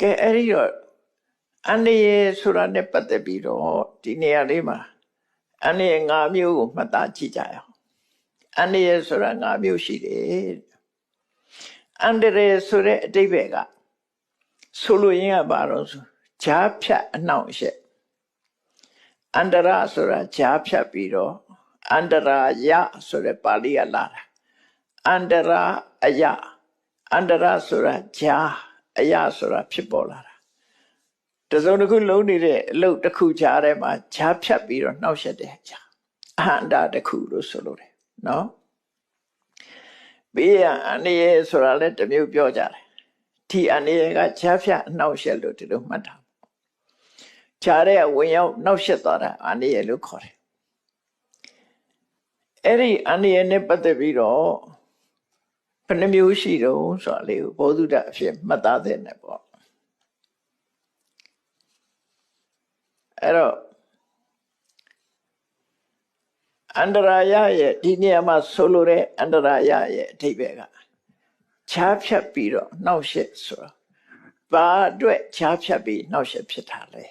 ကဲအဲ့ဒီတော့အန္တရာယ်ဆိုတာနဲ့ပတ်သက်ပြီးတော့ဒီနေရာလေးမှာအန္တရာယ်၅မျိုးကိုမှတ်သားကြည့်ကြရအောင်အန္တရာယ်ဆိုတာ၅မျိုးရှိတယ်အန္တရာယ်ဆိုတဲ့အတိပ္ပယ်ကဆိုလိုရင်းကဘာလို့ဆိုဂျားဖြတ်အနှောင့်အယှက်အန္တရာဆိုတာဂျားဖြတ်ပြီးတော့အန္တရာယဆိုတဲ့ပါဠိကလာတာအန္တရာအယအန္တရာဆိုတာဂျား အယဆိုတာဖြစ်ပေါ်လာတာတစုံတစ်ခုလုံးနေတဲ့အလုပ်တစ်ခုကြားထဲမှာဂျားဖြတ်ပြီးတော့နှောက်ယှက်တဲ့ဂျားအဟန္တာတစ်ခုလို့ဆိုလိုတယ်နော်ဘေးရန်အန္တရာယ်ဆိုတာလည်းတစ်မျိုးပြောကြတယ်ဒီအန္တရာယ်ကဂျားဖြတ်အနှောက်ယှက်လို့ဒီလိုမှတ်တာဂျားတဲ့ဝင်ရောက်နှောက်ယှက်သွားတာအန္တရာယ်လို့ခေါ်တယ်အဲ့ဒီအန္တရာယ်နဲ့ပတ်သက်ပြီးတော့ ဘယ်နှမျိုးရှိတုံးဆိုတာလေးကိုဘောဓုတအဖြစ်မှတ်သားတဲ့နဲ့ပေါ့အဲ့တော့အန္တရာယရဲ့ဒီနေရာမှာဆိုလိုတဲ့အန္တရာယရဲ့အထိပ္ပယ်ကခြားဖြတ်ပြီးတော့နှောက်ရှက်ဆိုတာဘာအတွက်ခြားဖြတ်ပြီးနှောက်ရှက်ဖြစ်တာလဲ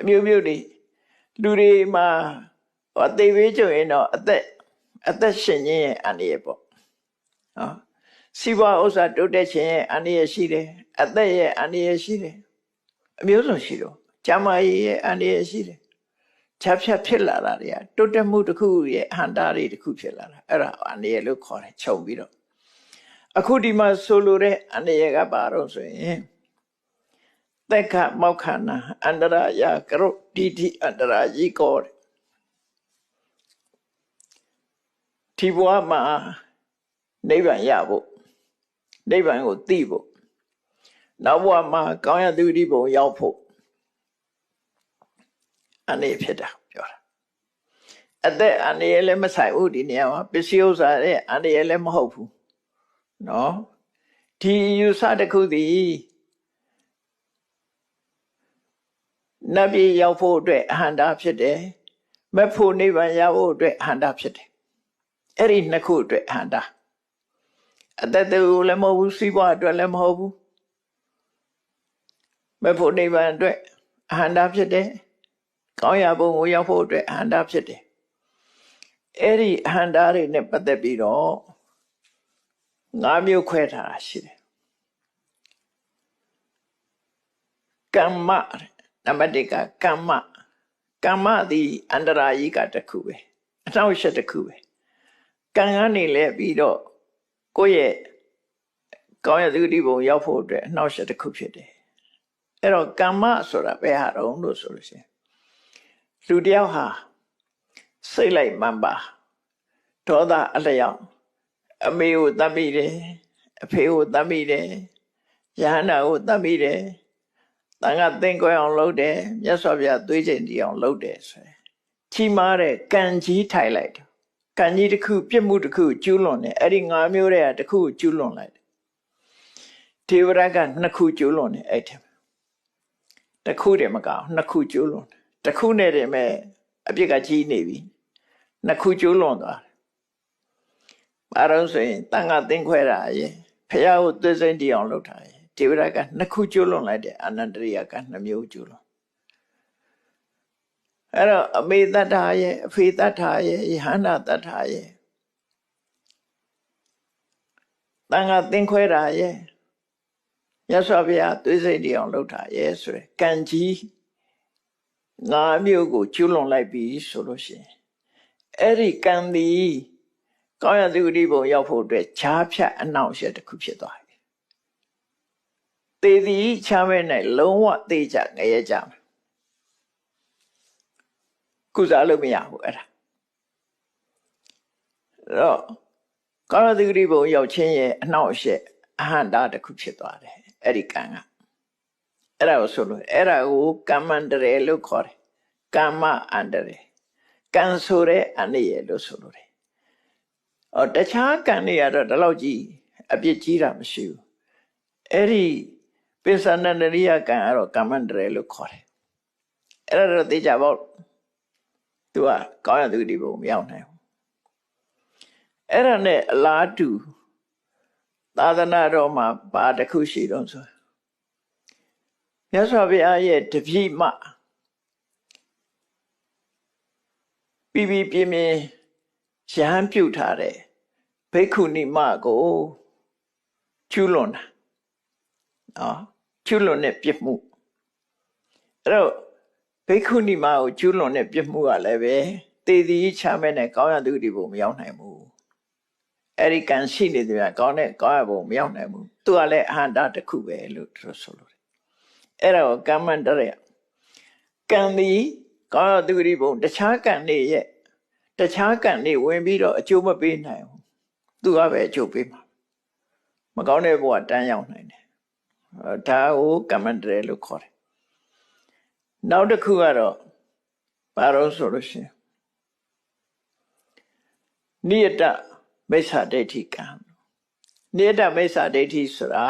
အမျိုးမျိုးတွေလူတွေမှာဟောသေဘေးကြုံရင်တော့အသက်အသက်ရှင်ခြင်းရဲ့အန္တရာယ်ပေါ့ နော်စီးပွားဥစ္စာတိုးတက်ခြင်းရဲ့အန္တရာယ်ရှိတယ်အသက်ရဲ့အန္တရာယ်ရှိတယ်အမျိုးစုံရှိတော့ကျမ်းမာရေးရဲ့အန္တရာယ်ရှိတယ်ခြားဖြတ်ဖြစ်လာတာတွေကတိုးတက်မှုတစ်ခုရဲ့အဟန္တာတွေတစ်ခုဖြစ်လာတာအဲ့ဒါအန္တရာယ်လို့ခေါ်တယ်ခြုံပြီးတော့အခုဒီမှာဆိုလိုတဲ့အန္တရာယ်ကဘာတော့ဆိုရင်သက်ခမောက္ခဏအန္တရာယကရုတိတိအန္တရာယီကောတဲ့ဒီဘဝမှာ နိဗ္ဗာန်ရဖို့နိဗ္ဗာန်ကိုသိဖို့နောက်ဘဝမှာကောင်းရသူတိဘုံရောက်ဖို့အနေဖြစ်တာပြောတာအသက်အန္တရာယ်လည်းမဆိုင်ဘူးဒီနေရာမှာပစ္စည်းဥစ္စာရဲ့အန္တရာယ်လည်းမဟုတ်ဘူးနော်ဒီယူဆတစ်ခုသည်နတ်ပြည်ရောက်ဖို့အတွက်အဟန္တာဖြစ်တယ်မဖို့နိဗ္ဗာန်ရဖို့အတွက်အဟန္တာဖြစ်တယ်အဲ့ဒီနှစ်ခုအတွက်အဟန္တာ အသက်တူလည်းမဟုတ်ဘူးစီးပွားအတွက်လည်းမဟုတ်ဘူးမဖို့နိဗ္ဗာန်အတွက်အဟန္တာဖြစ်တယ်ကောင်းရာဘုံကိုရောက်ဖို့အတွက်အဟန္တာဖြစ်တယ်အဲ့ဒီအဟန္တာတွေနဲ့ပတ်သက်ပြီးတော့ငါးမျိုးခွဲထားတာရှိတယ်ကမ္မနံပါတ်1ကကမ္မကမ္မသည်အန္တရာယိကတစ်ခုပဲအထောက်အချက်တစ်ခုပဲကံကနေလဲပြီးတော့ ကိုယ့်ရဲ့ကောင်းရသူတိဘုံရောက်ဖို့အတွက်အနှောက်အယှက်တစ်ခုဖြစ်တယ်အဲ့တော့ကမ္မဆိုတာဘယ်ဟာတုံးလို့ဆိုလို့ရှိရင်လူတယောက်ဟာစိတ်လိုက်မှန်ပါဒေါသအလျောက်အမေကိုတတ်မိတယ်အဖေကိုတတ်မိတယ်ယဟန္တာကိုတတ်မိတယ်တန်ခါသင်ကွယ်အောင်လုပ်တယ်မြတ်စွာဘုရားသွေးချိန်တီအောင်လုပ်တယ်ဆိုရင်ချီမားတဲ့ကံကြီးထိုင်လိုက်တယ် ကံကြီးတစ်ခုပြစ်မှုတစ်ခုကျူးလွန်တယ်အဲ့ဒီငါးမျိုးတဲ့တစ်ခုကျူးလွန်လိုက်တယ်ဒေဝရကနှစ်ခုကျူးလွန်တယ်အဲ့ထက်တစ်ခုတည်းမကောင်းနှစ်ခုကျူးလွန်တယ်တစ်ခုနဲ့တည်းမဲ့အပြစ်ကကြီးနေပြီနှစ်ခုကျူးလွန်သွားတယ်ဘာလို့ဆိုရင်တန်ခါသင်ခွဲတာရဲ့ဖះကိုသွေးစိမ့်တီအောင်လုပ်တာရဲ့ဒေဝရကနှစ်ခုကျူးလွန်လိုက်တယ်အနန္တရိယကနှစ်မျိုးကျူးလွန် အဲ့တော့အမေတ္ထာရဲ့အဖေတ္ထာရဲ့ယဟန္တာတ္ထာရဲ့တန်ခါသင်ခွဲတာရဲ့ရသော်ဗျာသွေးစိတ်တီအောင်လုပ်တာရဲ့ဆိုရယ်ကံကြီးငါမျိုးကိုကျူးလွန်လိုက်ပြီဆိုလို့ရှိရင်အဲ့ဒီကံသည်ကောင်းရသူတိဘုံရောက်ဖို့အတွက်ခြားဖြတ်အနှောင့်အယှက်တစ်ခုဖြစ်သွားပြီ။သေသည်ခြားမဲ့၌လုံးဝသေချငရဲကြမယ်။ ကုစားလို့မရဘူးအဲ့ဒါ။အဲ့တော့ကောင်းရသူတိဘုံရောက်ခြင်းရဲ့အနှောင့်အယှက်အဟန္တာတစ်ခုဖြစ်သွားတယ်အဲ့ဒီကံကအဲ့ဒါကိုဆိုလို့အဲ့ဒါကိုကမ္မန္တရေလို့ခေါ်တယ်။ကမ္မအန္တရေကံဆိုတဲ့အန္တရာယ်လို့ဆိုလို့တယ်။အော်တခြားကံတွေကတော့ဒီလောက်ကြီးအပြစ်ကြီးတာမရှိဘူး။အဲ့ဒီပိဿနန္တရိယကံကတော့ကမ္မန္တရေလို့ခေါ်တယ်။အဲ့ဒါတော့သိကြပေါ့။ तू ကကောင်းရသူဒီဘုံမရောက်နိုင်ဘူး။အဲ့ဒါနဲ့အလားတူသာသနာတော်မှာဘာတစ်ခုရှိတော့ဆိုမြတ်စွာဘုရားရဲ့တပည့်မပြီးပြီးပြင်းပြင်းရဟန်းပြုတ်ထားတဲ့ဘိက္ခုနီမကိုကျူးလွန်တာနော်ကျူးလွန်တဲ့ပြစ်မှုအဲ့တော့ ဘိက္ခုနီမကိုကျူးလွန်တဲ့ပြစ်မှုကလည်းပဲတည်တည်ချမဲ့နဲ့ကောင်းရသူဒီဘုံမရောက်နိုင်ဘူးအဲ့ဒီကံရှိနေတယ်ကောင်းတဲ့ကောင်းရဘုံမရောက်နိုင်ဘူးသူကလည်းအဟန္တာတစ်ခုပဲလို့သူဆိုလို့တယ်အဲ့ဒါကိုကမ္မန္တရကံဒီကောင်းရသူဒီဘုံတခြားကံတွေရဲ့တခြားကံတွေဝင်ပြီးတော့အကျိုးမပေးနိုင်ဘူးသူကပဲအကျိုးပေးမှာမကောင်းတဲ့ဘဝတန်းရောက်နိုင်တယ်ဒါကိုကမ္မန္တရလို့ခေါ်တယ် နောက်တစ်ခုကတော့ဘာလို့ဆိုလို့ရှိရင်နိယတမိစ္ဆာဒိဋ္ဌိကံနိယတမိစ္ဆာဒိဋ္ဌိဆိုတာ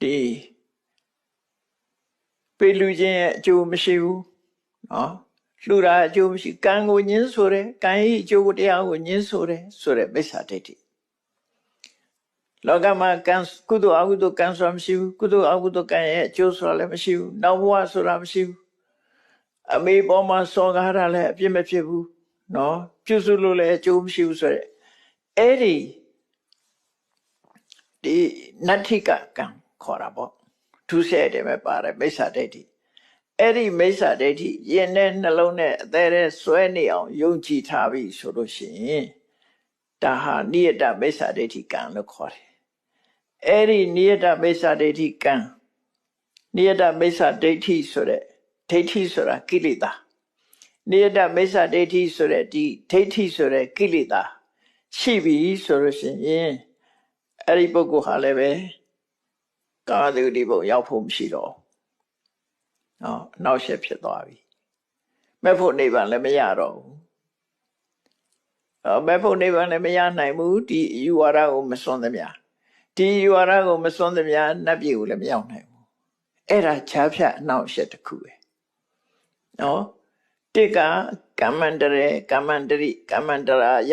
ဒီပေလူချင်းရဲ့အကျိုးမရှိဘူးနော်လှူတာအကျိုးမရှိကံကိုညင်းဆိုတယ်ကံရဲ့အကျိုးတရားကိုညင်းဆိုတယ်ဆိုတဲ့မိစ္ဆာဒိဋ္ဌိ လောကမှာကံကုသိုလ်အကုသိုလ်ကံဆိုတာမရှိဘူးကုသိုလ်အကုသိုလ်ကံရဲ့အကျိုးဆိုတာလည်းမရှိဘူးနောက်ဘဝဆိုတာမရှိဘူးအမေပေါ်မှာစော်ကားတာလည်းအပြစ်မဖြစ်ဘူးနော်ပြုစုလို့လည်းအကျိုးမရှိဘူးဆိုရက်အဲ့ဒီဒီနတ္ထိကကံခေါ်တာပေါ့သူဆဲတယ်ပဲပါတယ်မိစ္ဆာဒိဋ္ဌိအဲ့ဒီမိစ္ဆာဒိဋ္ဌိယင်တဲ့နှလုံးနဲ့အသေးသေးဆွဲနေအောင်ယုံကြည်ထားပြီဆိုလို့ရှိရင်ဒါဟာနိယတမိစ္ဆာဒိဋ္ဌိကံလို့ခေါ်တယ် အဲ့ဒီနိယတမိစ္ဆာဒိဋ္ဌိကံနိယတမိစ္ဆာဒိဋ္ဌိဆိုတဲ့ဒိဋ္ဌိဆိုတာကိလေသာနိယတမိစ္ဆာဒိဋ္ဌိဆိုတဲ့ဒီဒိဋ္ဌိဆိုတဲ့ကိလေသာရှိပြီဆိုလို့ရှိရင်အဲ့ဒီပုဂ္ဂိုလ်ဟာလည်းပဲကာသုတိဘုံရောက်ဖို့မရှိတော့နော်နောက်ရှက်ဖြစ်သွားပြီမဲ့ဖို့နိဗ္ဗာန်လည်းမရတော့ဘူးအဲမဲ့ဖို့နိဗ္ဗာန်လည်းမရနိုင်ဘူးဒီယူဝါဒကိုမစွန့်သမျှ ဒီယူဝါဒကိုမစွန့်သမျှနတ်ပြည်ကိုလည်းမရောက်နိုင်ဘူးအဲ့ဒါခြားဖြတ်အနောက်ရှက်တစ်ခုပဲနော်တစ်ကကမ္မန္တရေကမ္မန္တရိကမ္မန္တရာယ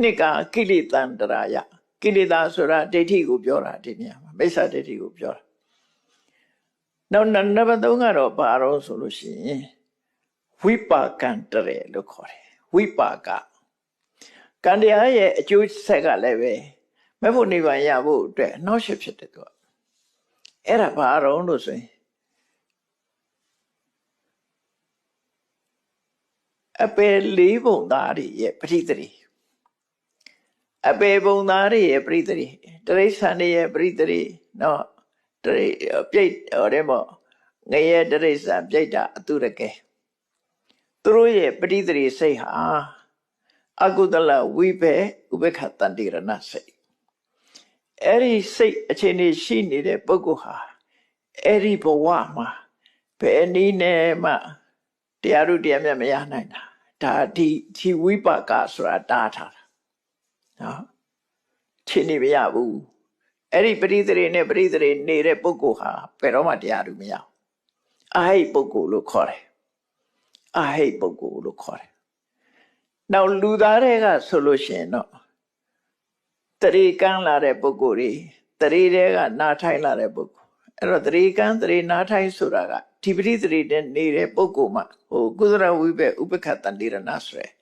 နှစ်ကကိလေသန္တရာယကိလေသာဆိုတာဒိဋ္ဌိကိုပြောတာဒီနေရာမှာမိစ္ဆာဒိဋ္ဌိကိုပြောတာနောက်နံပါတ်3ကတော့ဘာတော့ဆိုလို့ရှိရင်ဝိပါကံတရေလို့ခေါ်တယ်ဝိပါကကံတရားရဲ့အကျိုးဆက်ကလည်းပဲ မဲ့ဖို့နိဗ္ဗာန်ရဖို့အတွက်နှောက်ရှက်ဖြစ်တယ်သူကအဲ့ဒါဘာတော့လို့ဆိုရင်အပေလေးပုံသားတွေရဲ့ပဋိသတိအပေပုံသားတွေရဲ့ပဋိသတိတရိษံတွေရဲ့ပဋိသတိနော်တရိပြိတ်ဟောတယ်မို့ငရဲတရိษံပြိတ်တာအတုရကဲသူတို့ရဲ့ပဋိသတိစိတ်ဟာအကုသလဝိဘေဥပခတန္တိရဏစိတ် အဲ့ဒီစိတ်အခြေအနေရှိနေတဲ့ပုဂ္ဂိုလ်ဟာအဲ့ဒီဘဝမှာဘယ်နည်းနဲ့မှတရားတို့တရားမြတ်မရနိုင်တာဒါဒီဒီဝိပါကဆိုတာတားထားတာနော်ချင်းနေမရဘူးအဲ့ဒီပရိသေနဲ့ပရိသေနေတဲ့ပုဂ္ဂိုလ်ဟာဘယ်တော့မှတရားတို့မရဘူးအာဟိပုဂ္ဂိုလ်လို့ခေါ်တယ်အာဟိပုဂ္ဂိုလ်လို့ခေါ်တယ်နောက်လူသားတွေကဆိုလို့ရှိရင်တော့ တရေကန်းလာတဲ့ပုဂ္ဂိုလ်တွေတရေတွေကနာထိုင်လာတဲ့ပုဂ္ဂိုလ်အဲ့တော့တရေကန်းတရေနာထိုင်ဆိုတာကဒီပရိသေတဲ့နေတဲ့ပုဂ္ဂိုလ်မှာဟိုကုသရဝိဘဥပခတန္တိရဏဆိုရယ်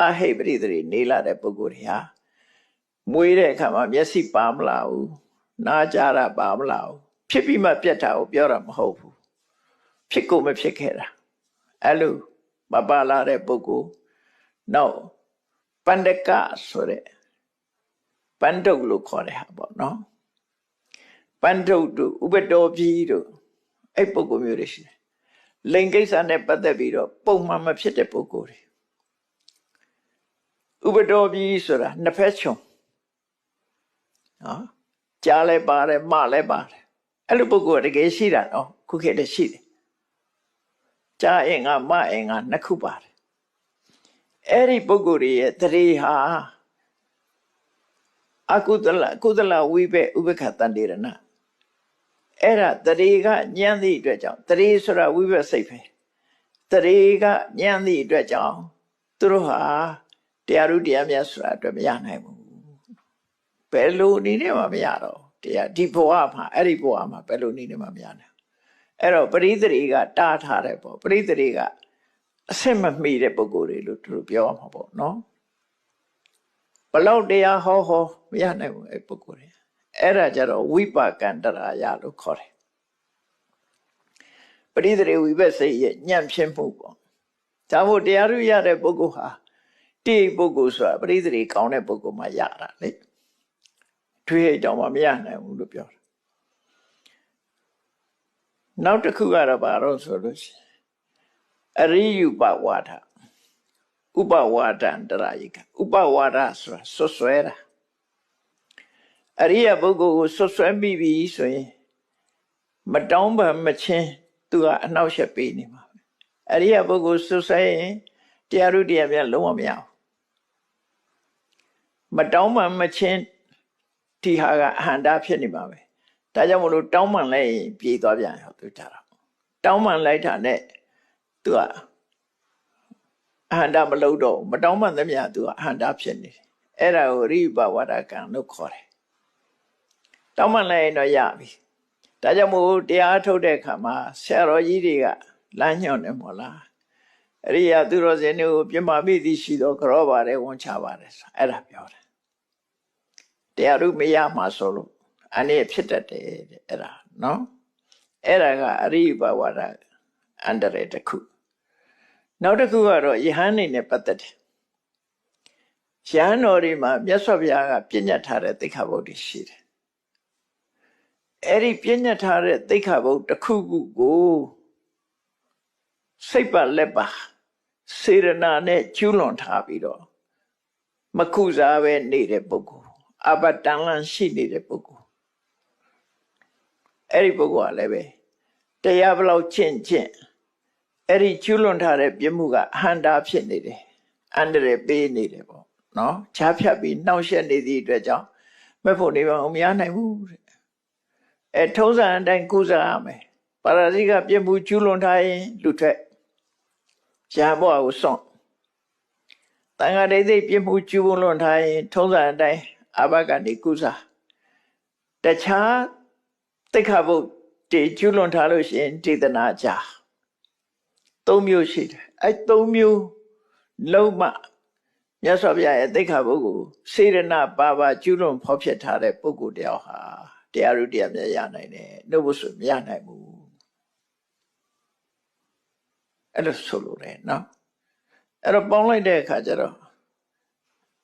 အဟိပရိသေနေလာတဲ့ပုဂ္ဂိုလ်တွေဟာမွေးတဲ့အခါမှာမျက်စိပါမလာဘူးနားကြတာပါမလာဘူးဖြစ်ပြီးမှပြတ်တာကိုပြောတာမဟုတ်ဘူးဖြစ်ကိုမဖြစ်ခဲ့တာအဲ့လိုမပါလာတဲ့ပုဂ္ဂိုလ်နောက်ပန္ဒကဆိုတဲ့ ပန္ဒုတ်လို့ခေါ်တဲ့ဟာပေါ့နော်ပန္ဒုတ်တို့ဥပတော်ကြီးတို့အဲ့ပုဂ္ဂိုလ်မျိုးတွေရှိတယ်လိင်ကိစ္စနဲ့ပတ်သက်ပြီးတော့ပုံမှန်မဖြစ်တဲ့ပုဂ္ဂိုလ်တွေဥပတော်ပြီးဆိုတာနှစ်ဖက်ချုံနော်ကြားလဲပါတယ်မလဲပါတယ်အဲ့လိုပုဂ္ဂိုလ်တကယ်ရှိတာနော်ခုခေတ်တည်းရှိတယ်ကြားအင်္ဂါမအင်္ဂါနှစ်ခုပါတယ်အဲ့ဒီပုဂ္ဂိုလ်တွေရဲ့တရေဟာ အကုသလကုသလဝိဘေဥပခတန္တေရဏအဲ့ဒါတရေကညံ့သည့်အတွက်ကြောင့်တရေဆိုတာဝိဘတ်စိတ်ပဲတရေကညံ့သည့်အတွက်ကြောင့်သူတို့ဟာတရားဥတရားမြတ်ဆိုတာအတွက်မရနိုင်ဘူးဘယ်လိုအနေနဲ့မှမရတော့တရားဒီဘဝမှာအဲ့ဒီဘဝမှာဘယ်လိုအနေနဲ့မှမရနိုင်အဲ့တော့ပရိသေတွေကတားထားတယ်ပေါ့ပရိသေတွေကအဆင့်မမီတဲ့ပုဂ္ဂိုလ်တွေလို့သူတို့ပြောမှာပေါ့နော် ဘလောက်တရားဟောဟောမရနိုင်ဘူးအဲ့ပုဂ္ဂိုလ်တွေအဲ့ဒါကြတော့ဝိပါကန္တရာယလို့ခေါ်တယ်ပရိသေတွေဝိဘက်စိတ်ရဲ့ညံ့ဖြစ်မှုပေါ့ဒါမို့တရားရုရတဲ့ပုဂ္ဂိုလ်ဟာတိပုဂ္ဂိုလ်ဆိုတာပရိသေတွေကောင်းတဲ့ပုဂ္ဂိုလ်မှရတာလေထွေးကြောင်မှမရနိုင်ဘူးလို့ပြောတယ်နောက်တစ်ခုကတော့ဘာလို့ဆိုလို့ရှိရင်အရိယုပဝါဒ ဥပဝါဒံတရာယိကဥပဝါဒဆိုတာဆွဆွဲတာအရိယပုဂ္ဂိုလ်ကိုဆွဆွဲမိပြီဆိုရင်မတောင်းပန်မချင်းသူကအနှောက်အယှက်ပေးနေမှာပဲအရိယပုဂ္ဂိုလ်ဆွဆွဲရင်တရားရုတရားပြန်လုံးဝမရဘူးမတောင်းပန်မချင်းဒီဟာကအဟန္တာဖြစ်နေမှာပဲဒါကြောင့်မလို့တောင်းပန်လိုက်ရင်ပြေးသွားပြန်ရောသူကြတာတောင်းပန်လိုက်တာနဲ့သူက အဟန္တာမလုပ်တော့ဘူးမတောင်းပန်သမျှသူကအဟန္တာဖြစ်နေတယ်အဲ့ဒါကိုရိပဝါဒကံလို့ခေါ်တယ်တောင်းပန်လိုက်ရင်တော့ရပြီဒါကြောင့်မို့တရားထုတ်တဲ့အခါမှာဆရာတော်ကြီးတွေကလမ်းညွှန်တယ်မို့လားအရိယာသူတော်စင်တွေကိုပြမမိသည်ရှိတော့ကြောပါတယ်ဝန်ချပါတယ်ဆိုအဲ့ဒါပြောတယ်တရားရုမရမှာဆိုလို့အနေဖြစ်တတ်တယ်တဲ့အဲ့ဒါနော်အဲ့ဒါကအရိပဝါဒအန္တရာယ်တစ်ခု နောက်တစ်ခုကတော့ယဟန်နေနဲ့ပတ်သက်တယ်ယဟန်တော်တွေမှာမြတ်စွာဘုရားကပြညတ်ထားတဲ့သိက္ခာပုဒ်တွေရှိတယ်အဲ့ဒီပြညတ်ထားတဲ့သိက္ခာပုဒ်တစ်ခုခုကိုစိတ်ပါလက်ပါစေရနာနဲ့ကျူးလွန်ထားပြီးတော့မခုစားပဲနေတဲ့ပုဂ္ဂိုလ်အဘတန်လန့်ရှိနေတဲ့ပုဂ္ဂိုလ်အဲ့ဒီပုဂ္ဂိုလ်ကလည်းပဲတရားဘလောက်ကျင့်ကျင့် အဲ့ဒီကျူးလွန်ထားတဲ့ပြမှုကအဟန္တာဖြစ်နေတယ်အန္တရာယ်ပေးနေတယ်ပေါ့နော်ချားဖြတ်ပြီးနှောင့်ယှက်နေသည့်အတွက်ကြောင့်မဲ့ဖို့နေပါမရနိုင်ဘူးတဲ့အဲထုံးစံအတိုင်းကုစားရမယ်ပါရဇိကပြမှုကျူးလွန်ထားရင်လူထွက်ရှားဘောကိုစွန့်တန်ခါဒိသိပြမှုကျူးလွန်ထားရင်ထုံးစံအတိုင်းအဘကနေကုစားတခြားတိခါဘုတ်တေကျူးလွန်ထားလို့ရှိရင်ဒေသနာကြာ သုံးမျိုးရှိတယ်အဲ့သုံးမျိုးလုံးမမြတ်စွာဘုရားရဲ့တိခါဘုတ်ကိုစေရနာပါပါကျူးလွန်ဖောက်ဖျက်ထားတဲ့ပုဂ္ဂိုလ်တယောက်ဟာတရားရုတရားမြတ်ရနိုင်တယ်နှုတ်ဖို့ဆိုမရနိုင်ဘူးအဲ့လိုဆိုလို့ရတယ်နော်အဲ့တော့ပေါင်းလိုက်တဲ့အခါကျတော့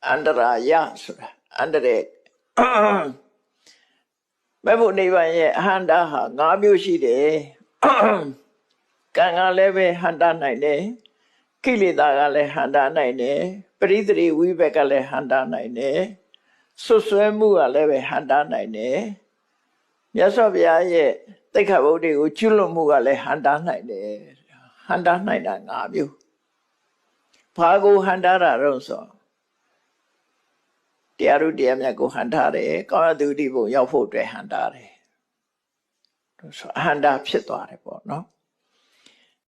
အန္တရာယဆိုတာအန္တရာယ်မဲ့ဖို့နိဗ္ဗာန်ရဲ့အဟန္တာဟာ၅မျိုးရှိတယ် ကံကလည်းပဲဟန္တာနိုင်တယ်ကိလေသာကလည်းဟန္တာနိုင်တယ်ပရိသေဝိဘက်ကလည်းဟန္တာနိုင်တယ်ဆွဆွဲမှုကလည်းပဲဟန္တာနိုင်တယ်မြတ်စွာဘုရားရဲ့တိခါဘုဒ္ဓကိုကျွလွတ်မှုကလည်းဟန္တာနိုင်တယ်ဟန္တာနိုင်တာ၅မျိုးဘာကိုဟန္တာတာတော့ဆိုတရားတို့တရားမြတ်ကိုဟန်ထားတယ်ကောင်းသူတိဘုံရောက်ဖို့အတွက်ဟန်ထားတယ်ဆိုအဟန္တာဖြစ်သွားတယ်ပေါ့နော်